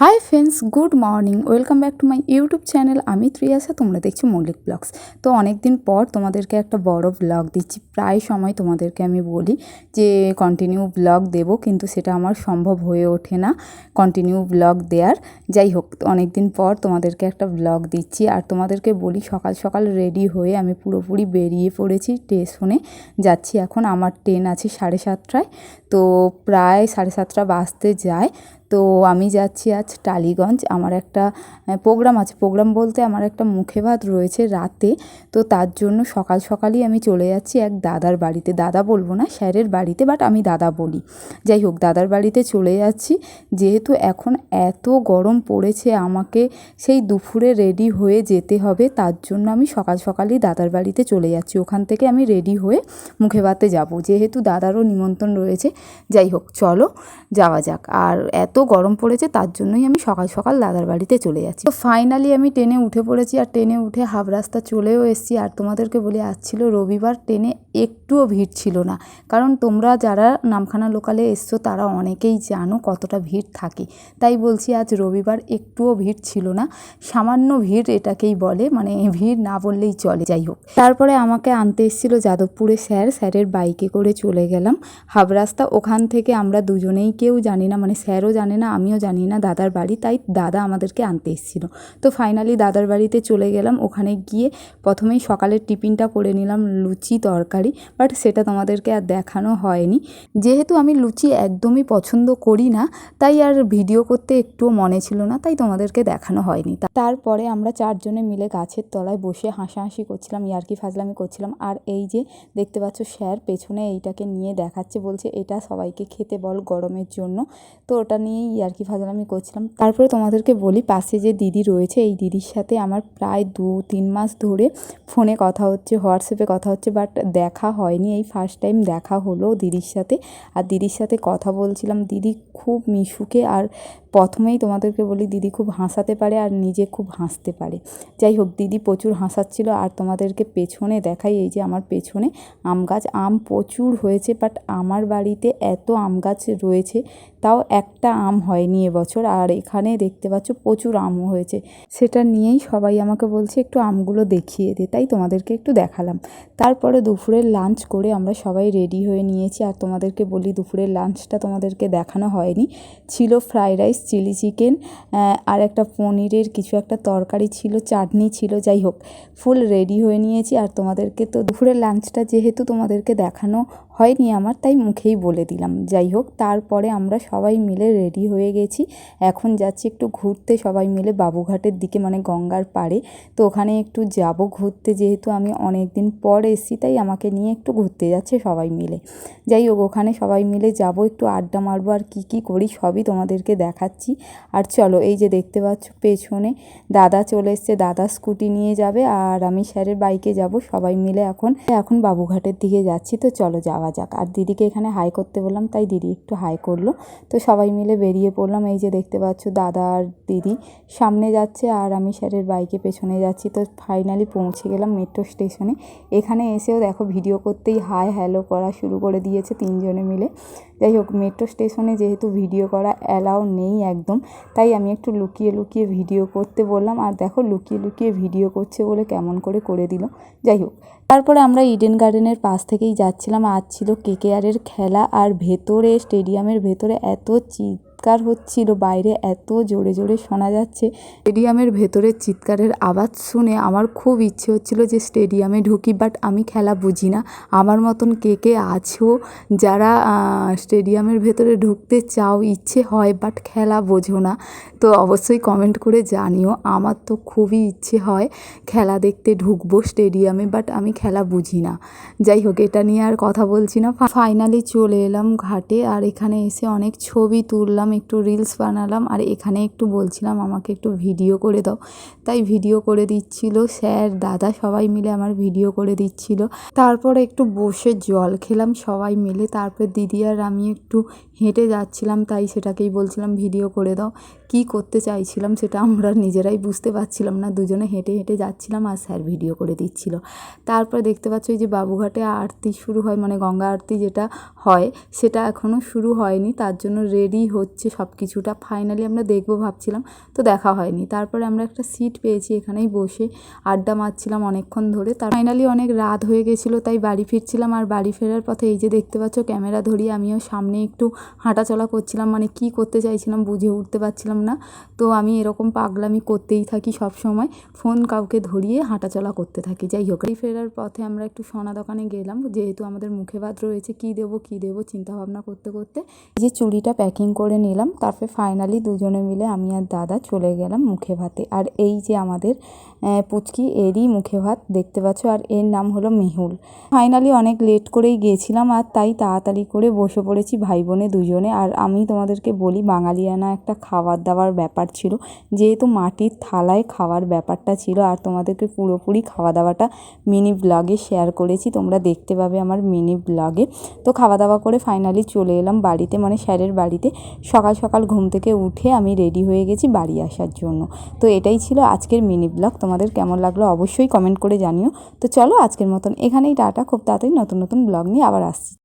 Hi friends good morning welcome back to my YouTube channel আমি ত্রিয়াসা তোমরা দেখছ মৌলিক ব্লগস তো অনেক দিন পর তোমাদেরকে একটা বড় ব্লগ দিচ্ছি। প্রায় সময় তোমাদেরকে আমি বলি যে কন্টিনিউ ব্লগ দেব, কিন্তু সেটা আমার সম্ভব হয়ে ওঠে না। কন্টিনিউ ব্লগ দেওয়ার যাই হোক অনেক দিন পর তোমাদেরকে একটা ব্লগ দিচ্ছি। আর তোমাদেরকে বলি, সকাল সকাল রেডি হয়ে আমি পুরোপুরি বেরিয়ে পড়েছি। স্টেশনে যাচ্ছি এখন। আমার ট্রেন আছে সাড়ে সাতটায়। তো প্রায় সাড়ে সাতটা বাজতে যায়। তো আমি যাচ্ছি আজ টালিগঞ্জ। আমার একটা প্রোগ্রাম আছে। প্রোগ্রাম বলতে আমার একটা মুখে ভাত রয়েছে রাতে। তো তার জন্য সকাল সকালই আমি চলে যাচ্ছি এক দাদার বাড়িতে। দাদা বলব না, স্যারের বাড়িতে, বাট আমি দাদা বলি। যাই হোক, দাদার বাড়িতে চলে যাচ্ছি। যেহেতু এখন এত গরম পড়েছে, আমাকে সেই দুপুরে রেডি হয়ে যেতে হবে। তার জন্য আমি সকাল সকালই দাদার বাড়িতে চলে যাচ্ছি। ওখান থেকে আমি রেডি হয়ে মুখে ভাতে যাব। যেহেতু দাদারও নিমন্ত্রণ রয়েছে। যাই হোক, চলো, যাওয়া যাক। আর এত গরম পড়েছে তার জন্যই আমি সকাল সকাল দাদার বাড়িতে চলে যাচ্ছি। তো ফাইনালি আমি ট্রেনে উঠে পড়েছি আর ট্রেনে উঠে হাফ রাস্তা চলেও এসেছি। আর তোমাদেরকে বলে আসছিল রবিবার, ট্রেনে একটুও ভিড় ছিল না। কারণ তোমরা যারা নামখানা লোকালে এসছো, তারা অনেকেই জানো কতটা ভিড় থাকে। তাই বলছি, আজ রবিবার একটুও ভিড় ছিল না। সামান্য ভিড় এটাকেই বলে মানে ভিড় না বললেই চলে। যাই হোক, তারপরে আমাকে আনতে এসেছিল যাদবপুরে স্যার। স্যারের বাইকে করে চলে গেলাম হাফ রাস্তা। ওখান থেকে আমরা দুজনেই, কেউ জানি না মানে স্যারও জানে না, আমিও জানি না দাদার বাড়ি, তাই দাদা আমাদেরকে আনতে এসেছিল। তো ফাইনালি দাদার বাড়িতে চলে গেলাম, ওখানে গিয়ে প্রথমেই সকালের টিফিনটা করে নিলাম লুচি তরকারি বাট সেটা তোমাদেরকে আর দেখানো হয়নি। যেহেতু আমি লুচি একদমই পছন্দ করি না, তাই আর ভিডিও করতে একটুও মনে ছিল না, তাই তোমাদেরকে দেখানো হয়নি। তারপরে আমরা চারজনে মিলে গাছের তলায় বসে হাসাহাসি করছিলাম, ইয়ার্কি ফাজলামি করছিলাম, আর এই যে দেখতে পাচ্ছ স্যার পেছনে এইটাকে নিয়ে দেখাচ্ছে, বলছে এটা সবাইকে খেতে বল গরমের জন্য। তো ওটা নিয়েই ইয়ার্কি ফাজলামি করছিলাম। তারপরে তোমাদেরকে বলি, পাশে যে দিদি রয়েছে, এই দিদির সাথে আমার প্রায় দু, তিন মাস ধরে ফোনে কথা হচ্ছে, হোয়াটসঅ্যাপে কথা হচ্ছে, বাট দেখা হয়নি। এই ফার্স্ট টাইম দেখা হলো দিদির সাথে। আর দিদির সাথে কথা বলছিলাম। দিদি খুব মিশুকে আর প্রথমেই তোমাদেরকে বলি, দিদি খুব হাসাতে পারে আর নিজে খুব হাসতে পারে। যাই হোক, দিদি প্রচুর হাসাচ্ছিল আর তোমাদেরকে পেছনে দেখাই, এই যে আমার পেছনে আম গাছ। আম প্রচুর হয়েছে বাট আমার বাড়িতে এত আম গাছ রয়েছে, তাও একটা আম হয়নি এবছর। আর এখানে দেখতে পাচ্ছ, প্রচুর আমও হয়েছে। সেটা নিয়েই সবাই আমাকে বলছে, একটু আমগুলো দেখিয়ে দে। তাই তোমাদেরকে একটু দেখালাম। তারপরে দুপুরের লাঞ্চ করে আমরা সবাই রেডি হয়ে নিয়েছি। আর তোমাদেরকে বলি, দুপুরের লাঞ্চটা তোমাদেরকে দেখানো হয়নি। ছিল ফ্রাইড রাইস চিলি চিকেন আর একটা পনিরের কিছু একটা তরকারি ছিল, চাটনি ছিল, যাই হোক, ফুল রেডি হয়ে নিয়েছি। আর তোমাদেরকে তো দুপুরের লাঞ্চটা যেহেতু তোমাদেরকে দেখানো হয়নি আমার, তাই মুখেই বলে দিলাম। যাই হোক, তারপরে আমরা সবাই মিলে রেডি হয়ে গেছি। এখন যাচ্ছি একটু ঘুরতে, সবাই মিলে বাবুঘাটের দিকে মানে গঙ্গার পাড়ে। তো ওখানে একটু যাব ঘুরতে, যেহেতু আমি অনেক দিন পর এসেছি, তাই আমাকে নিয়ে একটু ঘুরতে যাচ্ছে সবাই মিলে। যাই হোক, ওখানে সবাই মিলে যাব, একটু আড্ডা মারবো, আর কী কী করি, সবই তোমাদেরকে দেখাচ্ছি। আর চলো, এই যে দেখতে পাচ্ছ, পেছনে দাদা চলে এসছে, দাদা স্কুটি নিয়ে যাবে আর আমি স্যারের বাইকে যাব, সবাই মিলে এখন এখন বাবুঘাটের দিকে যাচ্ছি। তো চলো, যাওয়া যাক। আর দিদিকে এখানে হাই করতে বললাম, তাই দিদি একটু হাই করল। তো সবাই মিলে বেরিয়ে পড়লাম, এই যে দেখতে পাচ্ছ, দাদা আর দিদি সামনে যাচ্ছে আর আমি স্যারের বাইকে পেছনে যাচ্ছি। তো ফাইনালি পৌঁছে গেলাম মেট্রো স্টেশনে। এখানে এসেও দেখো, ভিডিও করতেই হাই হ্যালো করা শুরু করে দিয়েছে তিনজনে মিলে। যাই হোক, মেট্রো স্টেশনে যেহেতু ভিডিও করা অ্যালাউ নেই একদম। তাই আমি একটু লুকিয়ে লুকিয়ে ভিডিও করতে বললাম। আর দেখো লুকিয়ে লুকিয়ে ভিডিও করছে বলে কেমন করে করে দিল। যাই হোক, তারপরে আমরা ইডেন গার্ডেনের পাশ থেকেই যাচ্ছিলাম। আজ ছিল কেকেআরের খেলা। আর ভেতরে স্টেডিয়ামের ভেতরে এত চিৎকার হচ্ছিল। বাইরে এত জোরে জোরে শোনা যাচ্ছে। স্টেডিয়ামের ভেতরে চিৎকারের আওয়াজ শুনে আমার খুব ইচ্ছে হচ্ছিল যে স্টেডিয়ামে ঢুকি, বাট আমি খেলা বুঝি না। আমার মতন কে কে আছো যারা স্টেডিয়ামের ভেতরে ঢুকতে চাও, ইচ্ছে হয়, বাট খেলা বোঝো না। তো অবশ্যই কমেন্ট করে জানিও। আমার তো খুবই ইচ্ছে হয় খেলা দেখতে ঢুকবো স্টেডিয়ামে, বাট আমি খেলা বুঝি না। যাই হোক, এটা নিয়ে আর কথা বলছি না। ফাইনালি চলে এলাম ঘাটে, আর এখানে এসে অনেক ছবি তুললাম। একটু রিলস বানালাম আর এখানে একটু বলছিলাম, আমাকে একটু ভিডিও করে দাও। তাই ভিডিও করে দিচ্ছিল, স্যার, দাদা সবাই মিলে আমার ভিডিও করে দিচ্ছিল। তারপরে একটু বসে জল খেলাম সবাই মিলে। তারপর দিদি আর আমি একটু হেঁটে যাচ্ছিলাম, তাই সেটাকেই বলছিলাম ভিডিও করে দাও। কী করতে চাইছিলাম সেটা আমরা নিজেরাই বুঝতে পারছিলাম না। দুজনে হেঁটে হেঁটে যাচ্ছিলাম আর স্যার ভিডিও করে দিচ্ছিল। তারপরে দেখতে পাচ্ছ যে বাবুঘাটে আরতি শুরু হয় মানে গঙ্গা আরতি যেটা হয়, সেটা এখনও শুরু হয়নি। তার জন্য রেডি হচ্ছে হচ্ছে সব কিছুটা ফাইনালি আমরা দেখব, ভাবছিলাম তো দেখা হয়নি। তারপরে আমরা একটা সিট পেয়েছি এখানেই বসে। আড্ডা মারছিলাম অনেকক্ষণ ধরে। তার ফাইনালি অনেক রাত হয়ে গেছিল, তাই বাড়ি ফিরছিলাম। আর বাড়ি ফেরার পথে এই যে দেখতে পাচ্ছ, ক্যামেরা ধরিয়ে আমিও সামনে একটু হাঁটাচলা করছিলাম। মানে কি করতে চাইছিলাম বুঝে উঠতে পারছিলাম না। তো আমি এরকম পাগলামি করতেই থাকি সব সময়। ফোন কাউকে ধরিয়ে হাঁটাচলা করতে থাকি। যাই হোক বাড়ি ফেরার পথে আমরা একটু সোনা দোকানে গেলাম। যেহেতু আমাদের মুখে ভাত রয়েছে, কি দেব, কি দেবো চিন্তাভাবনা করতে করতে যে চুড়িটা প্যাকিং করে নিলাম, তারপরে ফাইনালি দুজনে মিলে আমি আর দাদা চলে গেলাম মুখে ভাতে। আর এই যে আমাদের পুচকি, এরই মুখে ভাত দেখতে পাচ্ছ, আর এর নাম হলো মেহুল। ফাইনালি অনেক লেট করেই গিয়েছিলাম, আর তাই তাড়াতাড়ি করে বসে পড়েছি ভাই বোনে দুজনে। আর আমি তোমাদেরকে বলি, বাঙালিয়ানা একটা খাবার দাবার ব্যাপার ছিল। যেহেতু মাটির থালায় খাওয়ার ব্যাপারটা ছিল, আর তোমাদেরকে পুরোপুরি খাওয়া দাওয়াটা মিনি ব্লগে শেয়ার করেছি, তোমরা দেখতে পাবে আমার মিনি ব্লগে। তো খাওয়া দাওয়া করে ফাইনালি চলে এলাম বাড়িতে মানে স্যারের বাড়িতে। সকাল সকাল ঘুম থেকে উঠে আমি রেডি হয়ে গেছি বাড়ি আসার জন্য। তো এটাই ছিল আজকের মিনি ব্লগ তোমাদের কেমন লাগল অবশ্যই কমেন্ট করে জানিও। তো চলো আজকের মতন এখানেই টাটা, খুব তাড়াতাড়ি নতুন নতুন ব্লগ নিয়ে আবার আসছি।